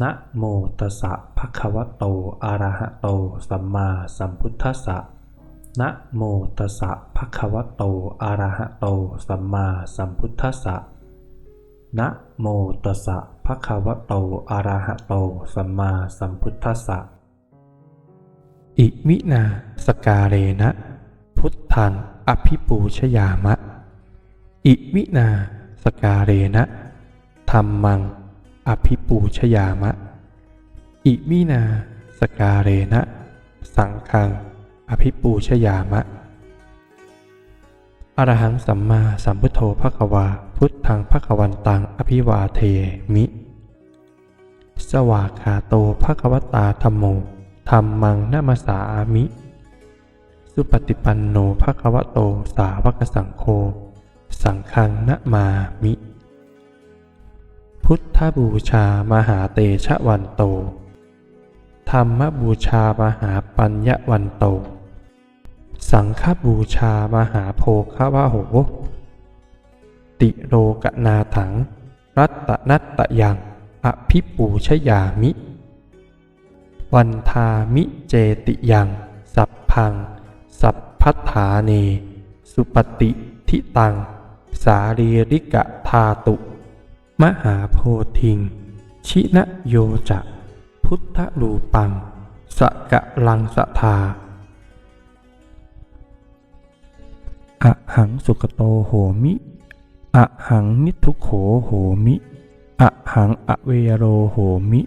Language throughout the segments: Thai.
นะโมตัสสะภะคะวะโต อะระหะโต สัมมาสัมพุทธัสสะนะโมตัสสะภะคะวะโต อะระหะโต สัมมาสัมพุทธัสสะนะโมตัสสะภะคะวะโต อะระหะโต สัมมาสัมพุทธัสสะ อิมินาสการเรนะ พุทธังอภิปูชยามะ อิมินาสการเรนะธรรมัง อภิปูชยามะ อิมินา สกาเรนะ สังฆัง อภิปูชยามะ อรหังสัมมาสัมพุทโธภควา พุทธังภควันตัง อภิวาเทมิ สวากขาโตภควตาธรรมโมธรรมังนามาสามิ สุปฏิปันโนภควโต สาวกสังโฆ สังฆังนะมามิ พุทธบูชามหาเตชะวันโต ธรรมบูชามหาปัญญวันโต สังฆบูชามหาโพควะโห ติโรกนาถัง รัตนัตตยังอภิปูชยามิ วันทามิเจติยัง สัพพัง สัพพัฏฐาเน สุปฏิทิตัง สารีริกะธาตุ มหาโพธิง ชินโยจะ พุทธรูปัง สกะลังสทาอะหังสุกโตโหมิอะหังนิทุโขโหมิอะหังอเวโรโหมิ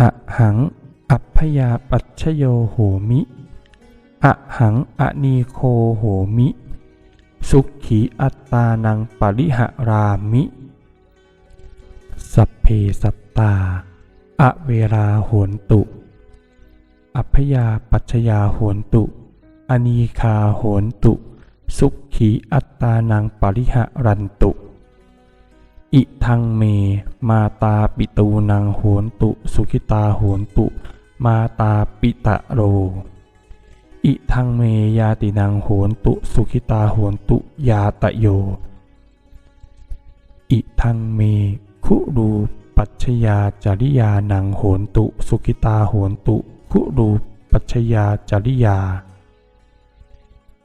อะหังอัพยาปัชชโยโหมิอะหังอนีโคโหมิ สุขีอัตตานังปริหรามิ สัพเพสัตตา อเวราโหนตุ อัพยาปัชชยาโหนตุ อนีคาโหนตุ สุขีอัตตานังปริหารันตุ อิทังเม มาตาปิตูนังโหนตุ สุขิตาโหนตุ มาตาปิตะโร อิทังเมยาตินังโหนตุ สุขิตาโหนตุยาตะโยอิทังเมคุรู ปัชชยาจริยานังโหนตุ สุขิตาโหนตุ คุรูปัชชยาจริยา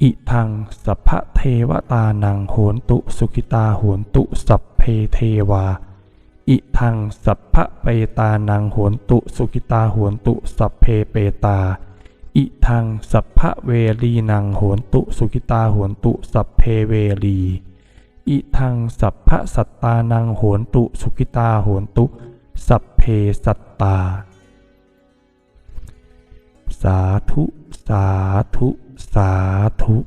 อิทังสัพพเทวตานังโหนตุสุขิตาโหนตุ สัพเพเทวา อิทังสัพพเปตานังโหนตุ สุขิตาโหนตุ สัพเพเปตา อิทังสัพพเวรีนังโหนตุ สุขิตาโหนตุ สัพเพเวรี อิทังสัพพะสัตตานังโหนตุสุขิตาโหนตุ สัพเพสัตตา สาธุ สาธุ สาธุ